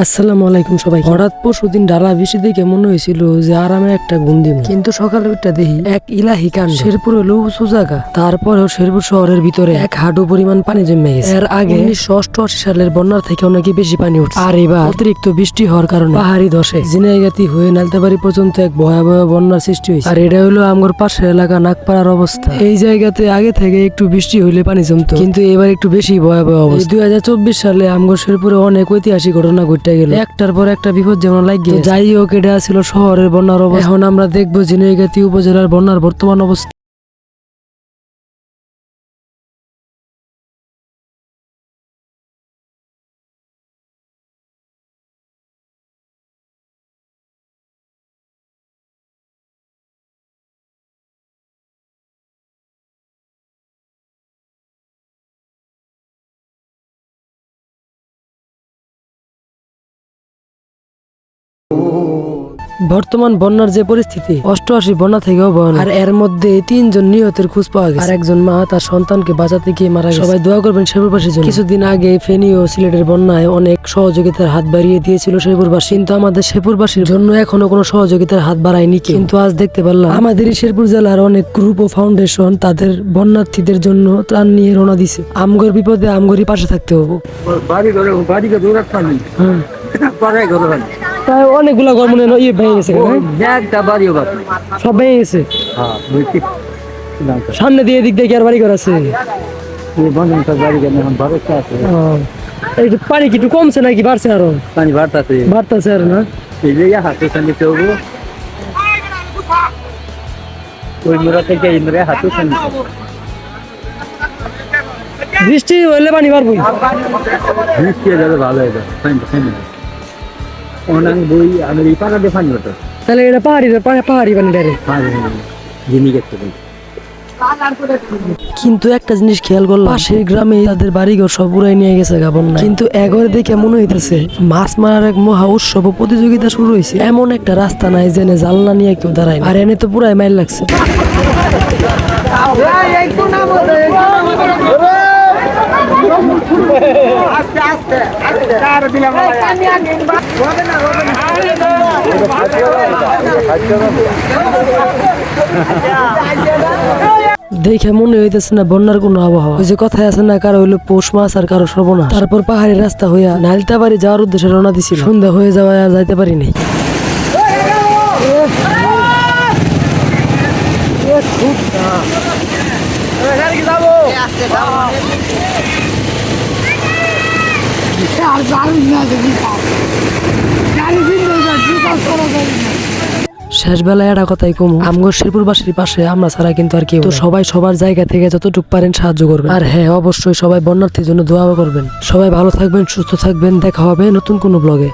আসসালামু আলাইকুম সবাই। হঠাৎ পরশু দিন ডালা বৃষ্টি দেখে মনে হয়েছিল যে আরামে একটা দিব। কিন্তু সকালে উঠটা দেখি এক ইলাহি কান শেরপুর হলো উঁচু জায়গা। তারপরেও শেরপুর শহরের ভিতরে এক হাঁটু পরিমাণ পানি জমে গেছে। এর আগে উনিশশো অষ্টআশি সালের বন্যার থেকে অনেক বেশি পানি উঠছে। আর এবার অতিরিক্ত বৃষ্টি হওয়ার কারণে পাহাড়ি ধসে জিনাইগাতি হয়ে নালতাবাড়ি পর্যন্ত এক ভয়াবহ বন্যার সৃষ্টি হয়েছে। আর এটা হলো আমার পাশের এলাকা নাকপাড়ার অবস্থা। এই জায়গাতে আগে থেকে একটু বৃষ্টি হইলে পানি জমতো। কিন্তু এবার একটু বেশি ভয়াবহ অবস্থা। দুই হাজার চব্বিশ সালে আমগর শেরপুরে অনেক ঐতিহাসিক ঘটনা ঘটে। গেল। একটার পর একটা বিপদ যেমন লাগিয়ে যাই হোক এটা ছিল শহরের বন্যার অবস্থা। এখন আমরা দেখব জিনাইগাতি উপজেলার বন্যার বর্তমান অবস্থা। বর্তমান বন্যার যে পরিস্থিতি অষ্টআশি বন্যা থেকেও ভয়ানক। আর এর মধ্যে তিনজন নিহতের খোঁজ পাওয়া গেছে। আর একজন মা তার সন্তানকে বাঁচাতে গিয়ে মারা গেছে। সবাই দোয়া করবেন শেরপুরবাসীর জন্য। কিছুদিন আগে ফেনী ও সিলেটের বন্যায় অনেক সহযোগিতার হাত বাড়িয়ে দিয়েছিল শেরপুরবাসী কিন্তু আমাদের শেরপুরবাসীর জন্য এখনও কোনো সহযোগিতার হাত বাড়ায়নি কিন্তু আজ দেখতে পারলাম আমাদের এই শেরপুর জেলার অনেক গ্রুপ ও ফাউন্ডেশন তাদের বন্যার্থীদের জন্য ত্রাণ নিয়ে রওনা দিছে। আমগর বিপদে আমগরই পাশে থাকতে হব। বাড়ি ঘরে বাড়ি ঘরে দৌড়াত পানি পরে ঘরে পানি তাই অনেকগুলো ঘর মনে হয় ইয়ে ভেঙে গেছে একটা বাড়িও সব ভেঙে গেছে? হ্যাঁ সামনে দিয়ে এদিক দিয়ে আর বাড়ি ঘর আছে? পানি কি একটু কমছে নাকি? বাড়ছে আরও? পানি বাড়তাছে। বাড়তেছে আর না? এই যে হাতে সামনে চৌবো ওই মোড়া থেকে এই মোড়ে হাতে সামনে বৃষ্টি হইলে পানি বাড়বই। বৃষ্টি যাবে ভালো হয়ে ফাইন অনাং বই আমি এই পাকাতে পানি হতো তাহলে এটা পাহাড়ি পানি বই কিন্তু একটা জিনিস খেয়াল করলাম পাশের গ্রামে তাদের বাড়িঘর সব উড়াই নিয়ে গেছে গাবন না কিন্তু এগরে দেখে মনে হইতেছে মাছ মারার এক মহা উৎসব প্রতিযোগিতা শুরু হয়েছে এমন একটা রাস্তা নাই জেনে জালনা নিয়ে কেউ দাঁড়ায় আর এনে তো পুরাই মাইল লাগছে দেখে মনে হইতেছে না বন্যার কোনো আবহাওয়া ওই যে কথায় আছে না কারও হইল পৌষ মাস আর কারও সর্বনা তারপর পাহাড়ি রাস্তা হইয়া নাইলতা বাড়ি যাওয়ার উদ্দেশ্যে রওনা দিছিল সন্ধ্যা হয়ে যাওয়ায় আর যাইতে পারি নাই শেষ বেলায় একটা কথাই কম আমগো শেরপুরবাসীর পাশে আমরা ছাড়া কিন্তু আর কি তো সবাই সবার জায়গা থেকে যতটুকু পারেন সাহায্য করবেন। আর হ্যাঁ অবশ্যই সবাই বন্যার্থীর জন্য দোয়া করবেন। সবাই ভালো থাকবেন সুস্থ থাকবেন। দেখা হবে নতুন কোনো ব্লগে